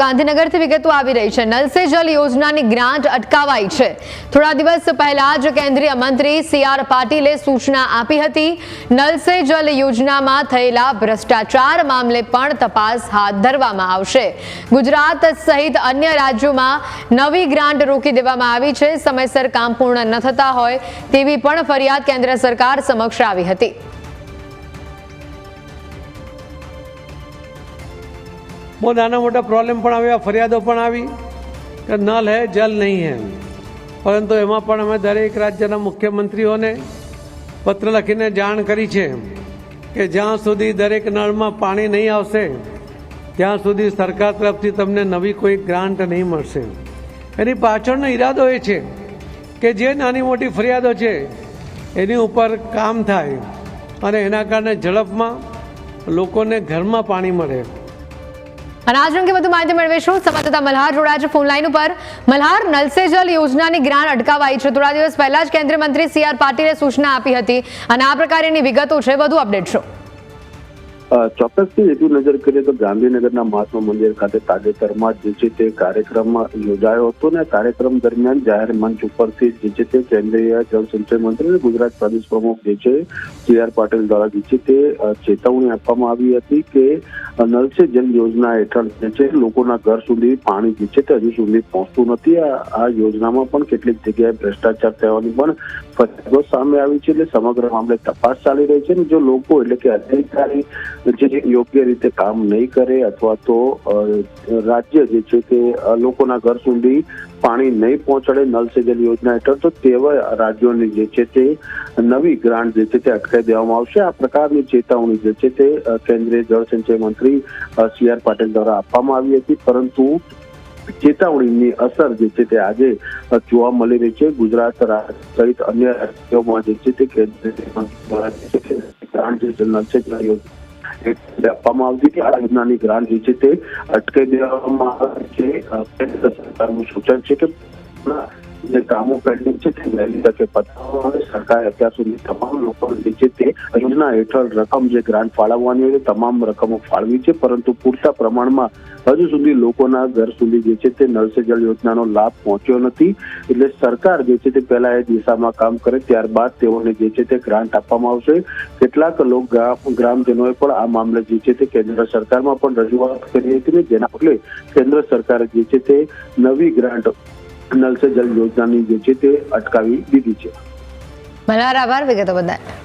ગાંધીનગરથી વિગતો આવી રહી છે. નલ સે જલ યોજનાની ગ્રાન્ટ અટકાવાઈ છે. થોડા દિવસ પહેલા જ કેન્દ્રીય મંત્રી સી આર પાટીલે સૂચના આપી હતી નલ સે જલ યોજનામાં થયેલા ભ્રષ્ટાચાર મામલે પણ તપાસ હાથ ધરવામાં આવશે. ગુજરાત સહિત અન્ય રાજ્યોમાં નવી ગ્રાન્ટ રોકી દેવામાં આવી છે. સમયસર કામ પૂર્ણ ન થતા હોય તેવી પણ ફરિયાદ કેન્દ્ર સરકાર સમક્ષ આવી હતી. બહુ નાના મોટા પ્રોબ્લેમ પણ આવ્યા ફરિયાદો પણ આવી કે નલ હે, જલ નહીં હે પરંતુ એમાં પણ અમે દરેક રાજ્યના મુખ્યમંત્રીઓને પત્ર લખીને જાણ કરી છે કે જ્યાં સુધી દરેક નળમાં પાણી નહીં આવશે, ત્યાં સુધી સરકાર તરફથી તમને નવી કોઈ ગ્રાન્ટ નહીં મળશે. એની પાછળનો ઈરાદો એ છે કે જે નાની મોટી ફરિયાદો છે, એની ઉપર કામ થાય અને એના કારણે ઝડપમાં લોકોને ઘરમાં પાણી મળે. અને આજ અંગે વધુ માહિતી મેળવીશું. સંવાદદાતા મલ્હાર જોડાયા છે ફોન લાઈન ઉપર. મલ્હાર, નલ સે જલ યોજનાની ગ્રાન્ટ અટકાવાઈ છે. થોડા દિવસ પહેલા જ કેન્દ્રીય મંત્રી સી આર પાટીલે સૂચના આપી હતી. અને આ પ્રકારની વિગતો છે. વધુ અપડેટ શો? ચોક્કસથી એટલી નજર કરીએ તો ગાંધીનગરના મહાત્મા મંદિર ખાતે તાજેતરમાં જે છે તે કાર્યક્રમ યોજાયો હતો ને કાર્યક્રમ દરમિયાન જાહેર મંચ ઉપરથી જે છે તે કેન્દ્રીય જળસંચય મંત્રી અને ગુજરાત પ્રદેશ પ્રમુખ જે છે સી આર પાટીલ દ્વારા જે છે તે ચેતવણી આપવામાં આવી હતી કે નલ સે જલ યોજના હેઠળ જે છે લોકોના ઘર સુધી પાણી જે છે તે હજુ સુધી પહોંચતું નથી. આ આ યોજનામાં પણ કેટલીક જગ્યાએ ભ્રષ્ટાચાર થવાની પણ ફરિયાદો સામે આવી છે એટલે સમગ્ર મામલે તપાસ ચાલી રહી છે અને જો લોકો એટલે કે અધિકારી જે યોગ્ય રીતે કામ નહીં કરે અથવા તો રાજ્ય જે છે તે લોકોના ઘર સુધી પાણી નહીં પહોંચાડે નલ સે યોજના હેઠળ, તો તેવા રાજ્યોની જે છે તે નવી ગ્રાન્ટ જે છે તે અટકાવી દેવામાં આવશે. આ પ્રકારની ચેતવણી જે છે તે કેન્દ્રીય જળસંચય મંત્રી સી આર પાટીલ દ્વારા આપવામાં આવી હતી. પરંતુ ચેતવણીની અસર જે છે તે આજે જોવા મળી રહી છે. ગુજરાત સહિત અન્ય રાજ્યોમાં જે છે તે કેન્દ્રીય મંત્રી દ્વારા જે છે આપવામાં આવતી હતી. આ યોજનાની ગ્રાન્ટ જે છે તે અટકાવી દેવામાં આવે છે. સૂચન છે કે જે કામો પેન્ડિંગ છે તે વહેલી તકે પતાવવા આવે. સરકારે અત્યાર સુધી તમામ લોકો જે તે યોજના હેઠળ રકમ જે ગ્રાન્ટ ફાળવવાની હોય તમામ રકમો ફાળવી છે. પરંતુ પૂરતા પ્રમાણમાં હજુ સુધી લોકોના ઘર સુધી જે છે તે નળ સે જળ યોજનાનો લાભ પહોંચ્યો નથી. એટલે સરકાર જે છે તે પહેલા એ દિશામાં કામ કરે, ત્યારબાદ તેઓને જે છે તે ગ્રાન્ટ આપવામાં આવશે. કેટલાક લોક ગ્રામજનોએ પણ આ મામલે જે છે તે કેન્દ્ર સરકારમાં પણ રજૂઆત કરી હતી જેના પગલે કેન્દ્ર સરકારે જે છે તે નવી ગ્રાન્ટ નલ સે જલ યોજનાની જે છે તે અટકાવી દીધી છે. મલ્હાર આભાર વિગતો બદલ.